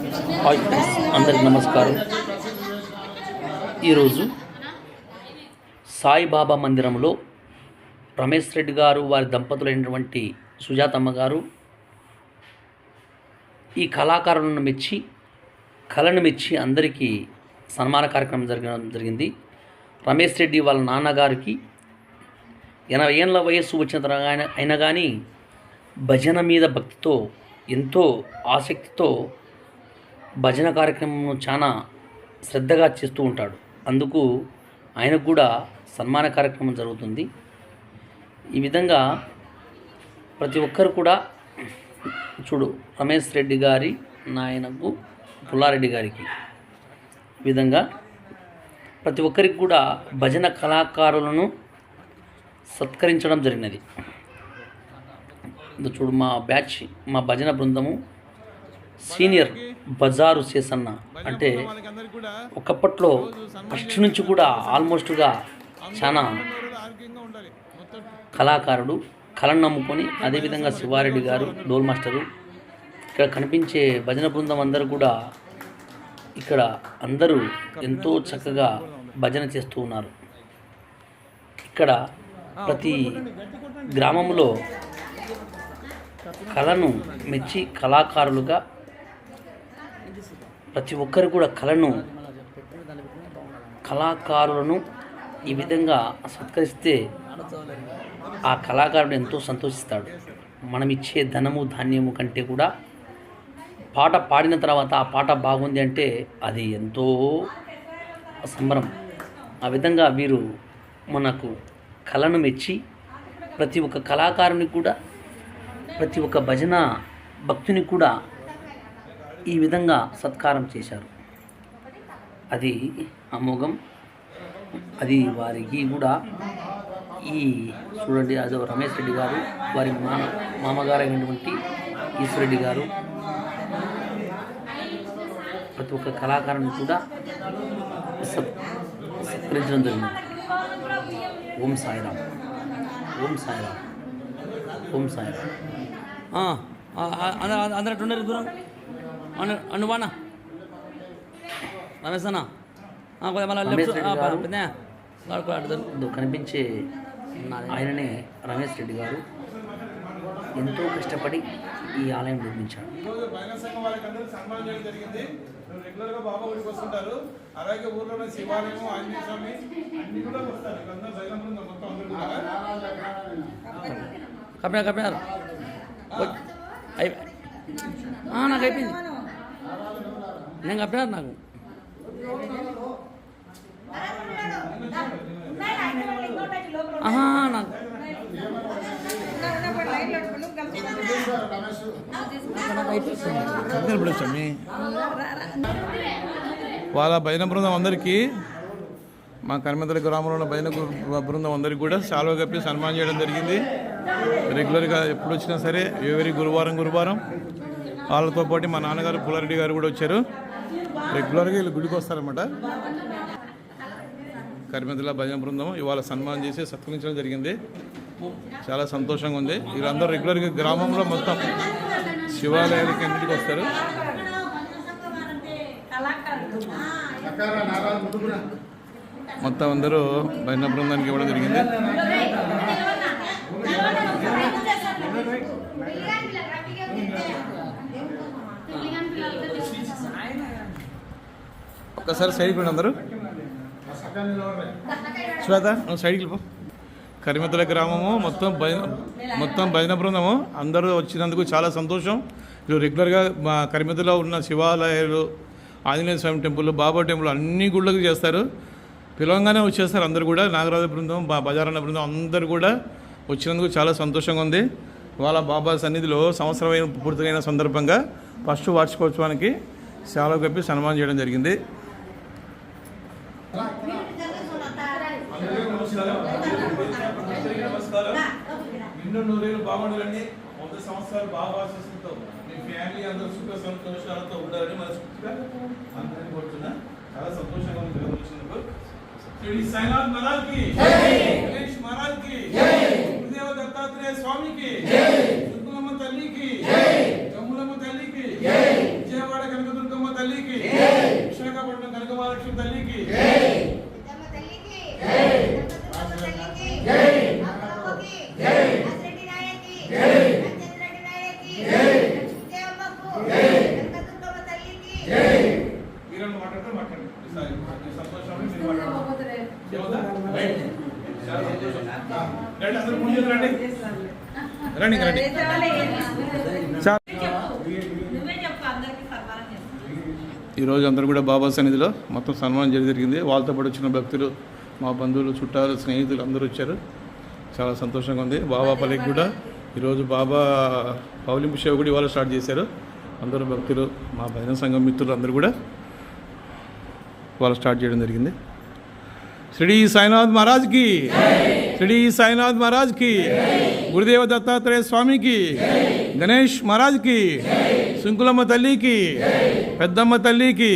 Hi అందరికి నమస్కారం. ఈరోజు సాయిబాబా మందిరంలో రమేష్ రెడ్డి గారు వారి దంపతులైనటువంటి సుజాతమ్మ గారు ఈ కళాకారులను మెచ్చి కళను మెచ్చి అందరికీ సన్మాన కార్యక్రమం జరగడం జరిగింది. రమేష్ రెడ్డి వాళ్ళ నాన్నగారికి ఎనభై ఏళ్ళ వయస్సు వచ్చిన తర్వాత అయినా కానీ భజన మీద భక్తితో ఎంతో ఆసక్తితో భజన కార్యక్రమం చాలా శ్రద్ధగా చేస్తూ ఉంటాడు. అందుకు ఆయనకు కూడా సన్మాన కార్యక్రమం జరుగుతుంది. ఈ విధంగా ప్రతి ఒక్కరు కూడా చూడు రమేష్ రెడ్డి గారి నాయనకు పుల్లారెడ్డి గారికి ఈ విధంగా ప్రతి ఒక్కరికి కూడా భజన కళాకారులను సత్కరించడం జరిగినది. చూడు మా బ్యాచ్ మా భజన బృందము సీనియర్ బజారు చేసన్న అంటే ఒకప్పట్లో ఫస్ట్ నుంచి కూడా ఆల్మోస్ట్గా చాలా కళాకారుడు కళను నమ్ముకొని అదేవిధంగా శివారెడ్డి గారు డోల్ మాస్టరు ఇక్కడ కనిపించే భజన బృందం అందరూ కూడా ఇక్కడ అందరూ ఎంతో చక్కగా భజన చేస్తూ ఉన్నారు. ఇక్కడ ప్రతి గ్రామంలో కళను మెచ్చి కళాకారులుగా ప్రతి ఒక్కరు కూడా కళను కళాకారులను ఈ విధంగా సత్కరిస్తే ఆ కళాకారుడు ఎంతో సంతోషిస్తాడు. మనం ఇచ్చే ధనము ధాన్యము కంటే కూడా పాట పాడిన తర్వాత ఆ పాట బాగుంది అంటే అది ఎంతో సంబరం ఆ విధంగా వీరు మనకు కళను మెచ్చి ప్రతి ఒక్క కళాకారుని కూడా ప్రతి ఒక్క భజన భక్తుని కూడా ఈ విధంగా సత్కారం చేశారు. అది అమోఘం. అది వారికి కూడా ఈ చూడండి అదో రమేష్ రెడ్డి గారు వారి మామ మామగారు అయినటువంటి ఈశ్వరెడ్డి గారు. ప్రతి ఒక్క కళాకారుని కూడా సత్ సత్కరించడం జరిగింది. ఓం సాయిరామ్. ఓం సాయిరామ్. ఓం సాయిరామ్. అందరూ అందరు దూరం అను అనువానా? రమేష్ అన్న రెడ్డి గారు. ఇదో కనిపించే ఆయననే రమేష్ రెడ్డి గారు. ఎంతో కష్టపడి ఈ ఆలయం నిర్మించాడు ఈరోజు మహిళా సంఘం వాళ్ళకి అందరూ సన్మానం చేయడం జరిగింది. రెగ్యులర్గా బాబా గుడికి వస్తుంటారు. అలాగే ఊర్లో ఉన్న శివాలయం ఆంజనేయ స్వామి అన్ని కూడా వస్తారు. వీళ్ళందరూ భజన బృందం మొత్తం అందరూ కూడా. కప్పినారు నాకు అయిపోయింది. నేను కప్పినారు నాకు ఆహా నాకు. వాళ్ళ భజన బృందం అందరికీ మా కర్మతల గ్రామంలో ఉన్న భజన బృందం అందరికీ కూడా సాల్వ కప్పి సన్మానం చేయడం జరిగింది. రెగ్యులర్గా ఎప్పుడు వచ్చినా సరే ఎవరి గురువారం గురువారం వాళ్ళతో పాటు మా నాన్నగారు పులారెడ్డి గారు కూడా వచ్చారు. రెగ్యులర్గా వీళ్ళు గుడికి వస్తారనమాట కరిమెదల భజన బృందం ఇవాళ సన్మానం చేసి సత్కరించడం జరిగింది. చాలా సంతోషంగా ఉంది. వీళ్ళందరూ రెగ్యులర్గా గ్రామంలో మొత్తం శివాలయాలకి అన్నింటికి వస్తారు. మొత్తం అందరూ భజన బృందానికి ఇవ్వడం జరిగింది. ఒక్కసారి సైడ్కి రండి అందరూ. శ్వేత నువ్వు సైడ్కి పో. కరిమతుల గ్రామము మొత్తం భజన మొత్తం భజన బృందము. అందరూ వచ్చినందుకు చాలా సంతోషం. ఇది రెగ్యులర్గా మా కరిమెత్తలో ఉన్న శివాలయాలు ఆంజనేయ స్వామి టెంపుల్ బాబా టెంపుల్ అన్ని గుళ్ళకి చేస్తారు. పిలవంగానే వచ్చేస్తారు అందరు కూడా. నాగరాజ బృందం బా బజారన్న బృందం అందరు కూడా వచ్చినందుకు చాలా సంతోషంగా ఉంది. వాళ్ళ బాబా సన్నిధిలో సంవత్సరమైన పూర్తయిన సందర్భంగా ఫస్ట్ వార్షికోత్సవానికి చాలా కప్పి సన్మానం చేయడం జరిగింది. నిన్ను నూరేళ్ళు బాగుండాలని వంద సంవత్సరాలు బాగా ఆశిస్తుంటావు మీ ఫ్యామిలీ అందరూ సుఖ సంతోషాలతో ఉండాలని మనస్ఫూర్తిగా అందరినీ కోరుతున్నా చాలా సంతోషంగా ఉంది వచ్చినందుకు శ్రీ సాయినాథ్ మహారాజ్కి గణేష్ మహారాజ్కి గురుదేవ దత్తాత్రేయ స్వామికి దుర్గమ్మ తల్లికి జమ్ములమ్మ తల్లికి విజయవాడ కనకదుర్గమ్మ మాట్లాడండి, మాట్లాడండి. ఈసారి ఈ సంతోషాన్ని మీరు మాట్లాడండి. ఏమవుతా? రైట్. చాలా సంతోషం. ఆ, రండి, అందరూ ముందు చేతులు రండి. రండి ఇంక రండి చాలా నువ్వే చెప్పు అందరికి రండి రండి. ఈరోజు అందరూ కూడా బాబా సన్నిధిలో మొత్తం సన్మానం చేయడం జరిగింది. వాళ్ళతో పాటు వచ్చిన భక్తులు మా బంధువులు చుట్టాలు స్నేహితులు అందరూ వచ్చారు. చాలా సంతోషంగా ఉంది. బాబా పల్లికి కూడా ఈరోజు బాబా పౌలింపు సేవ కూడా ఇవాళ స్టార్ట్ చేశారు. అందరూ భక్తులు మా భజన సంఘం మిత్రులు అందరూ కూడా ఇవాళ స్టార్ట్ చేయడం జరిగింది. శ్రీ సాయినాథ్ మహారాజ్కి శ్రీ సాయినాథ్ మహారాజ్కి గురుదేవ దత్తాత్రేయ స్వామికి గణేష్ మహారాజ్కి శుంకులమ్మ తల్లికి పెద్దమ్మ తల్లికి